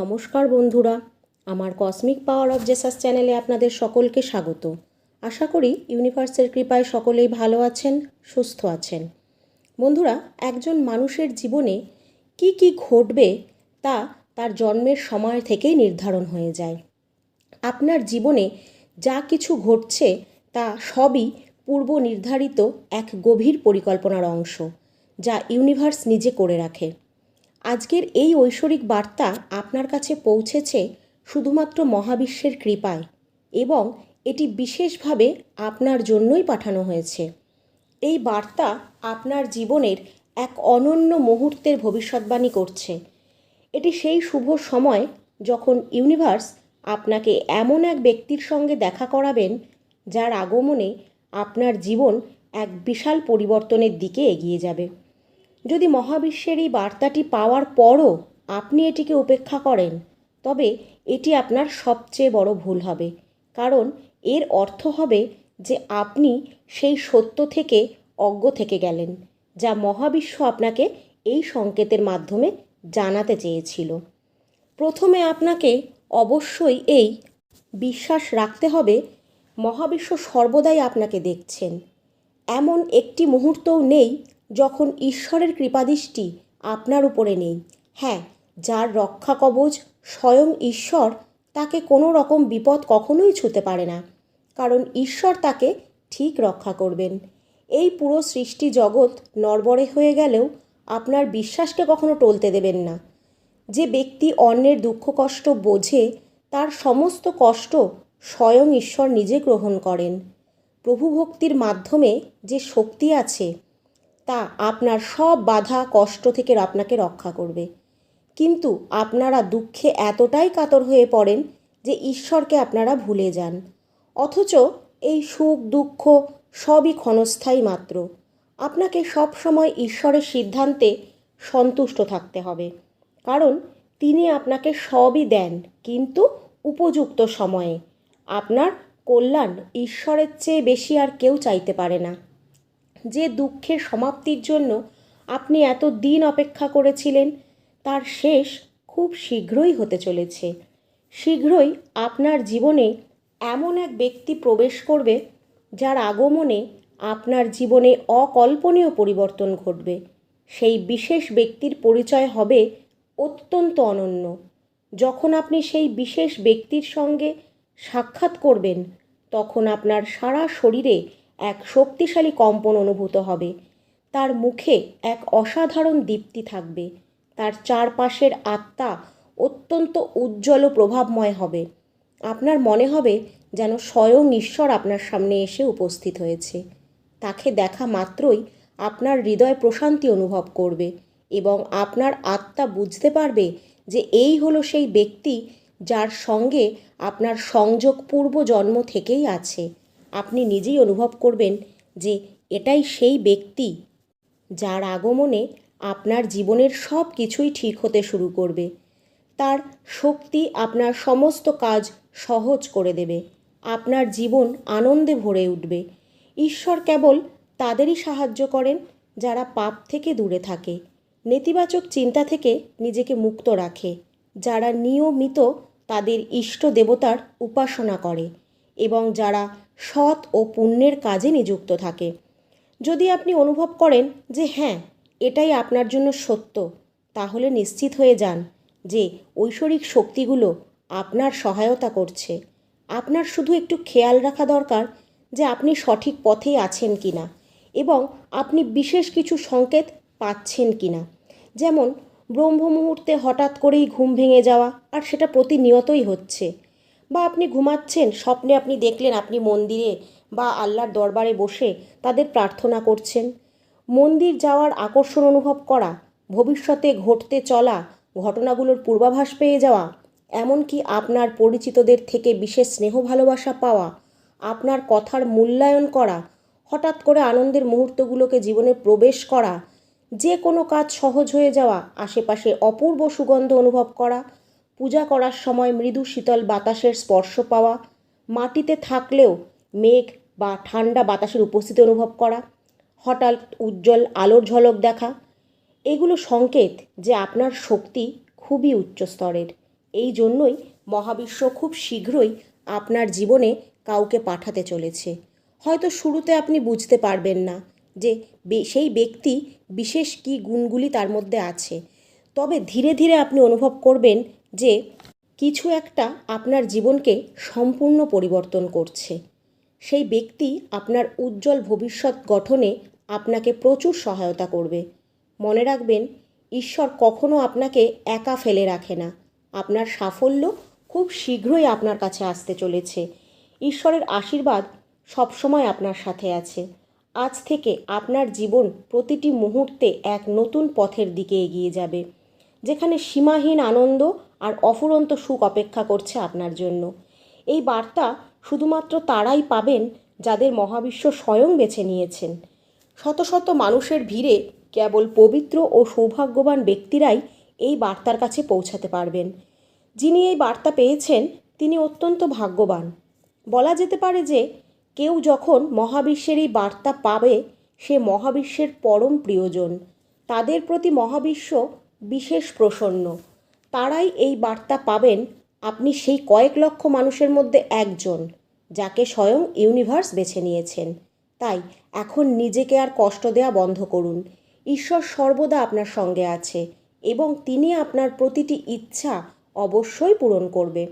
নমস্কার বন্ধুরা, আমার কসমিক পাওয়ার অফ জেসাস চ্যানেলে আপনাদের সকলকে স্বাগত। আশা করি ইউনিভার্সের কৃপায় সকলেই ভালো আছেন, সুস্থ আছেন। বন্ধুরা, একজন মানুষের জীবনে কি কি ঘটবে তা তার জন্মের সময় থেকেই নির্ধারণ হয়ে যায়। আপনার জীবনে যা কিছু ঘটছে তা সবই পূর্ব নির্ধারিত এক গভীর পরিকল্পনার অংশ, যা ইউনিভার্স নিজে করে রাখে। আজকের এই ঐশ্বরিক বার্তা আপনার কাছে পৌঁছেছে শুধুমাত্র মহাবিশ্বের কৃপায় এবং এটি বিশেষভাবে আপনার জন্যই পাঠানো হয়েছে। এই বার্তা আপনার জীবনের এক অনন্য মুহূর্তের ভবিষ্যৎবাণী করছে। এটি সেই শুভ সময় যখন ইউনিভার্স আপনাকে এমন এক ব্যক্তির সঙ্গে দেখা করাবেন যার আগমনে আপনার জীবন এক বিশাল পরিবর্তনের দিকে এগিয়ে যাবে। যদি মহাবিশ্বের এই বার্তাটি পাওয়ার পরও আপনি এটিকে উপেক্ষা করেন, তবে এটি আপনার সবচেয়ে বড় ভুল হবে। কারণ এর অর্থ হবে যে আপনি সেই সত্য থেকে অজ্ঞ থেকে গেলেন, যা মহাবিশ্ব আপনাকে এই সংকেতের মাধ্যমে জানাতে চেয়েছিল। প্রথমে আপনাকে অবশ্যই এই বিশ্বাস রাখতে হবে, মহাবিশ্ব সর্বদাই আপনাকে দেখছেন। এমন একটি মুহূর্তও নেই যখন ঈশ্বরের কৃপাদৃষ্টি আপনার উপরে নেই। হ্যাঁ যার রক্ষা কবচ স্বয়ং ঈশ্বর, তাকে কোনো রকম বিপদ কখনোই ছুতে পারে না, কারণ ঈশ্বর তাকে ঠিক রক্ষা করবেন। এই পুরো সৃষ্টি জগৎ নরবরে হয়ে গেলেও আপনার বিশ্বাসকে কখনো টলতে দেবেন না। যে ব্যক্তি অন্যের দুঃখ কষ্ট বোঝে, তার সমস্ত কষ্ট স্বয়ং ঈশ্বর নিজে গ্রহণ করেন। প্রভুভক্তির মাধ্যমে যে শক্তি আছে তা আপনার সব বাধা কষ্ট থেকে আপনাকে রক্ষা করবে। কিন্তু আপনারা দুঃখে এতটাই কাতর হয়ে পড়েন যে ঈশ্বরকে আপনারা ভুলে যান। অথচ এই সুখ, দুঃখ সবই ক্ষণস্থায়ী মাত্র। আপনাকে সব সময় ঈশ্বরের সিদ্ধান্তে সন্তুষ্ট থাকতে হবে। কারণ তিনি আপনাকে সবই দেন, কিন্তু উপযুক্ত সময়ে। আপনার কল্যাণ ঈশ্বরের চেয়ে বেশি আর কেউ চাইতে পারে না। যে দুঃখের সমাপ্তির জন্য আপনি এত দিন অপেক্ষা করেছিলেন, তার শেষ খুব শীঘ্রই হতে চলেছে। শীঘ্রই আপনার জীবনে এমন এক ব্যক্তি প্রবেশ করবে, যার আগমনে আপনার জীবনে অকল্পনীয় পরিবর্তন ঘটবে। সেই বিশেষ ব্যক্তির পরিচয় হবে অত্যন্ত অনন্য। যখন আপনি সেই বিশেষ ব্যক্তির সঙ্গে সাক্ষাৎ করবেন, তখন আপনার সারা শরীরে এক শক্তিশালী কম্পন অনুভূত হবে। তার মুখে এক অসাধারণ দীপ্তি থাকবে। তার চারপাশের আত্মা অত্যন্ত উজ্জ্বল ও প্রভাবময় হবে। আপনার মনে হবে যেন স্বয়ং ঈশ্বর আপনার সামনে এসে উপস্থিত হয়েছে। তাকে দেখা মাত্রই আপনার হৃদয় প্রশান্তি অনুভব করবে এবং আপনার আত্মা বুঝতে পারবে যে এই হলো সেই ব্যক্তি যার সঙ্গে আপনার সংযোগ পূর্ব জন্ম থেকেই আছে। আপনি নিজেই অনুভব করবেন যে এটাই সেই ব্যক্তি যার আগমনে আপনার জীবনের সব কিছুই ঠিক হতে শুরু করবে। তার শক্তি আপনার সমস্ত কাজ সহজ করে দেবে। আপনার জীবন আনন্দে ভরে উঠবে। ঈশ্বর কেবল তাদেরই সাহায্য করেন যারা পাপ থেকে দূরে থাকে। নেতিবাচক চিন্তা থেকে নিজেকে মুক্ত রাখে। যারা নিয়মিত তাদের ইষ্ট দেবতার উপাসনা করে। এবং যারা সৎ ও পুণ্যের কাজে নিযুক্ত থাকে। যদি আপনি অনুভব করেন যে হ্যাঁ এটাই আপনার জন্য সত্য, তাহলে নিশ্চিত হয়ে যান যে ঐশ্বরিক শক্তিগুলো আপনার সহায়তা করছে। আপনার শুধু একটু খেয়াল রাখা দরকার যে আপনি সঠিক পথেই আছেন কি না এবং আপনি বিশেষ কিছু সংকেত পাচ্ছেন কি না যেমন ব্রহ্ম মুহূর্তে হঠাৎ করেই ঘুম ভেঙে যাওয়া, আর সেটা প্রতিনিয়তই হচ্ছে। বা আপনি ঘুমাচ্ছেন, স্বপ্নে আপনি দেখলেন আপনি মন্দিরে বা আল্লাহর দরবারে বসে তাদের প্রার্থনা করছেন। মন্দির যাওয়ার আকর্ষণ অনুভব করা, ভবিষ্যতে ঘটতে চলা, ঘটনাগুলোর পূর্বাভাস পেয়ে যাওয়া, এমনকি আপনার পরিচিতদের থেকে বিশেষ স্নেহ ভালোবাসা পাওয়া, আপনার কথার মূল্যায়ন করা, হঠাৎ করে আনন্দের মুহূর্তগুলোকে জীবনে প্রবেশ করা, যে কোনো কাজ সহজ হয়ে যাওয়া, আশেপাশে অপূর্ব সুগন্ধ অনুভব করা পূজা করার সময় মৃদু শীতল বাতাসের স্পর্শ পাওয়া, মাটিতে থাকলেও মেঘ বা ঠান্ডা বাতাসের উপস্থিতি অনুভব করা, হঠাৎ উজ্জ্বল আলোর ঝলক দেখা, এগুলো সংকেত যে আপনার শক্তি খুবই উচ্চ স্তরের। এই জন্যই মহাবিশ্ব খুব শীঘ্রই আপনার জীবনে কাউকে পাঠাতে চলেছে। হয়তো শুরুতে আপনি বুঝতে পারবেন না যে সেই ব্যক্তি বিশেষ কী গুণগুলি তার মধ্যে আছে। তবে ধীরে ধীরে আপনি অনুভব করবেন যে কিছু একটা আপনার জীবনকে সম্পূর্ণ পরিবর্তন করছে। সেই ব্যক্তি আপনার উজ্জ্বল ভবিষ্যৎ গঠনে আপনাকে প্রচুর সহায়তা করবে। মনে রাখবেন, ঈশ্বর কখনো আপনাকে একা ফেলে রাখে না। আপনার সাফল্য খুব শীঘ্রই আপনার কাছে আসতে চলেছে। ঈশ্বরের আশীর্বাদ সবসময় আপনার সাথে আছে। আজ থেকে আপনার জীবন প্রতিটি মুহূর্তে এক নতুন পথের দিকে এগিয়ে যাবে। যেখানে সীমাহীন আনন্দ আর অফুরন্ত সুখ অপেক্ষা করছে আপনার জন্য। এই বার্তা শুধুমাত্র তারাই পাবেন যাদের মহাবিশ্ব স্বয়ং বেছে নিয়েছেন। শত শত মানুষের ভিড়ে কেবল পবিত্র ও সৌভাগ্যবান ব্যক্তিরাই এই বার্তার কাছে পৌঁছাতে পারবেন। যিনি এই বার্তা পেয়েছেন, তিনি অত্যন্ত ভাগ্যবান। বলা যেতে পারে যে, কেউ যখন মহাবিশ্বের এই বার্তা পাবে, সে মহাবিশ্বের পরম প্রিয়জন। তাদের প্রতি মহাবিশ্ব বিশেষ প্রসন্ন। তারাই এই বার্তা পাবেন আপনি সেই কয়েক লক্ষ মানুষের মধ্যে একজন, যাকে স্বয়ং ইউনিভার্স বেছে নিয়েছেন। তাই এখন নিজেকে আর কষ্ট দেওয়া বন্ধ করুন। ঈশ্বর সর্বদা আপনার সঙ্গে আছে এবং তিনি আপনার প্রতিটি ইচ্ছা অবশ্যই পূরণ করবে।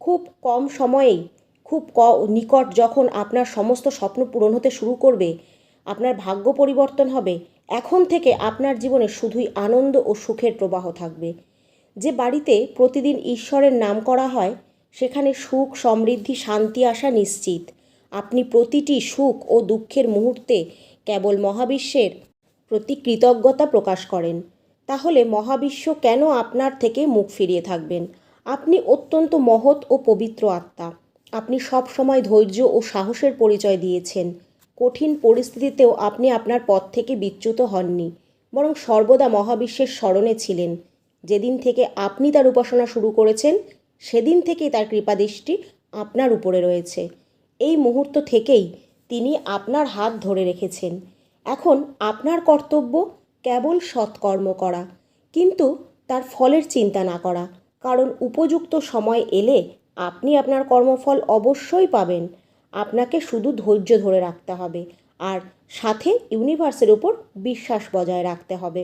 খুব কম সময়েই, খুব ক নিকট যখন আপনার সমস্ত স্বপ্ন পূরণ হতে শুরু করবে, আপনার ভাগ্য পরিবর্তন হবে। এখন থেকে আপনার জীবনে শুধুই আনন্দ ও সুখের প্রবাহ থাকবে। যে বাড়িতে প্রতিদিন ঈশ্বরের নাম করা হয়, সেখানে সুখ, সমৃদ্ধি, শান্তি আসা নিশ্চিত। আপনি প্রতিটি সুখ ও দুঃখের মুহূর্তে কেবল মহাবিশ্বের প্রতি কৃতজ্ঞতা প্রকাশ করেন। তাহলে মহাবিশ্ব কেন আপনার থেকে মুখ ফিরিয়ে থাকবেন? আপনি অত্যন্ত মহৎ ও পবিত্র আত্মা। আপনি সব সময় ধৈর্য ও সাহসের পরিচয় দিয়েছেন। কঠিন পরিস্থিতিতেও আপনি আপনার পথ থেকে বিচ্যুত হননি, বরং সর্বদা মহাবিশ্বের স্মরণে ছিলেন। যেদিন থেকে আপনি তার উপাসনা শুরু করেছেন, সেদিন থেকেই তার কৃপাদৃষ্টি আপনার উপরে রয়েছে। এই মুহূর্ত থেকেই তিনি আপনার হাত ধরে রেখেছেন। এখন আপনার কর্তব্য কেবল সৎকর্ম করা, কিন্তু তার ফলের চিন্তা না করা, কারণ উপযুক্ত সময় এলে আপনি আপনার কর্মফল অবশ্যই পাবেন। আপনাকে শুধু ধৈর্য ধরে রাখতে হবে, আর সাথে ইউনিভার্সের উপর বিশ্বাস বজায় রাখতে হবে।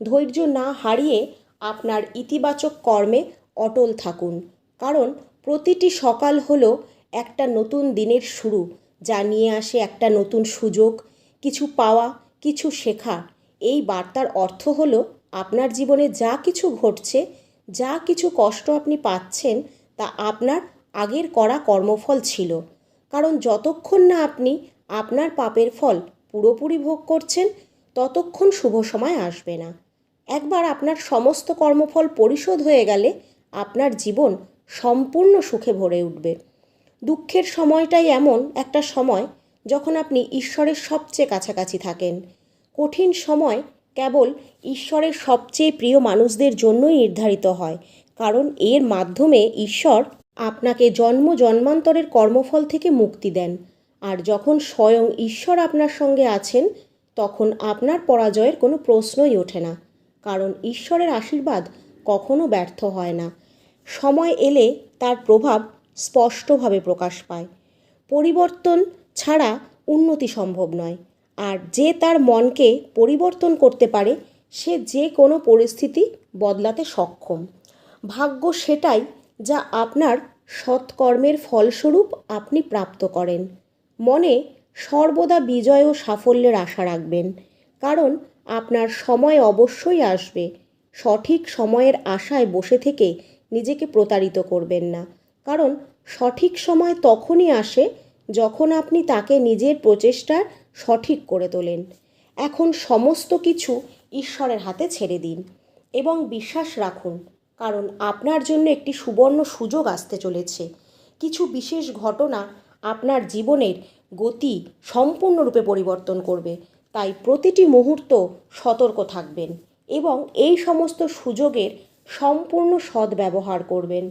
ধৈর্য না হারিয়ে আপনার ইতিবাচক কর্মে অটল থাকুন। কারণ প্রতিটি সকাল হলো একটা নতুন দিনের শুরু, যা নিয়ে আসে একটা নতুন সুযোগ, কিছু পাওয়া, কিছু শেখা। এই বার্তার অর্থ হলো আপনার জীবনে যা কিছু ঘটছে, যা কিছু কষ্ট আপনি পাচ্ছেন, তা আপনার আগের করা কর্মফল ছিল। কারণ যতক্ষণ না আপনি আপনার পাপের ফল পুরোপুরি ভোগ করছেন, ততক্ষণ শুভ সময় আসবে না। একবার আপনার সমস্ত কর্মফল পরিশোধ হয়ে গেলে আপনার জীবন সম্পূর্ণ সুখে ভরে উঠবে। দুঃখের সময়টাই এমন একটা সময় যখন আপনি ঈশ্বরের সবচেয়ে কাছাকাছি থাকেন। কঠিন সময় কেবল ঈশ্বরের সবচেয়ে প্রিয় মানুষদের জন্যই নির্ধারিত হয়, কারণ এর মাধ্যমে ঈশ্বর আপনাকে জন্ম জন্মান্তরের কর্মফল থেকে মুক্তি দেন। আর যখন স্বয়ং ঈশ্বর আপনার সঙ্গে আছেন, তখন আপনার পরাজয়ের কোনো প্রশ্নই ওঠে না। কারণ ঈশ্বরের আশীর্বাদ কখনো ব্যর্থ হয় না। সময় এলে তার প্রভাব স্পষ্টভাবে প্রকাশ পায়। পরিবর্তন ছাড়া উন্নতি সম্ভব নয়। আর যে তার মনকে পরিবর্তন করতে পারে, সে যে কোনো পরিস্থিতি বদলাতে সক্ষম। ভাগ্য সেটাই যা আপনার সৎকর্মের ফলস্বরূপ আপনি প্রাপ্ত করেন। মনে সর্বদা বিজয় ও সাফল্যের আশা রাখবেন। কারণ আপনার সময় অবশ্যই আসবে। সঠিক সময়ের আশায় বসে থেকে নিজেকে প্রতারিত করবেন না। কারণ সঠিক সময় তখনই আসে যখন আপনি তাকে নিজের প্রচেষ্টার সঠিক করে তোলেন। এখন সমস্ত কিছু ঈশ্বরের হাতে ছেড়ে দিন এবং বিশ্বাস রাখুন, কারণ আপনার জন্য একটি সুবর্ণ সুযোগ আসতে চলেছে। কিছু বিশেষ ঘটনা আপনার জীবনের গতি সম্পূর্ণরূপে পরিবর্তন করবে। তাই প্রতিটি মুহূর্ত সতর্ক থাকবেন এবং এই সমস্ত সুযোগের সম্পূর্ণ সদ্ব্যবহার করবেন।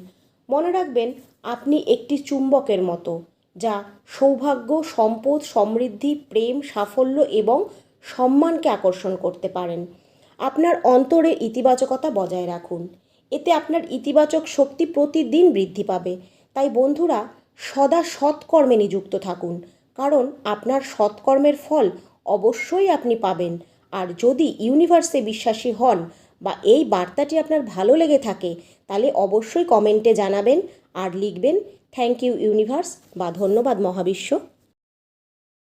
মনে রাখবেন, আপনি একটি চুম্বকের মতো, যা সৌভাগ্য, সম্পদ, সমৃদ্ধি, প্রেম, সাফল্য এবং সম্মানকে আকর্ষণ করতে পারেন। আপনার অন্তরে ইতিবাচকতা বজায় রাখুন। এতে আপনার ইতিবাচক শক্তি প্রতিদিন বৃদ্ধি পাবে। তাই বন্ধুরা, সদা সৎকর্মে নিযুক্ত থাকুন, কারণ আপনার সৎকর্মের ফল অবশ্যই আপনি পাবেন। আর যদি ইউনিভার্সে বিশ্বাসী হন বা এই বার্তাটি আপনার ভালো লেগে থাকে, তাহলে অবশ্যই কমেন্টে জানাবেন আর লিখবেন, থ্যাংক ইউ ইউনিভার্স বা ধন্যবাদ মহাবিশ্ব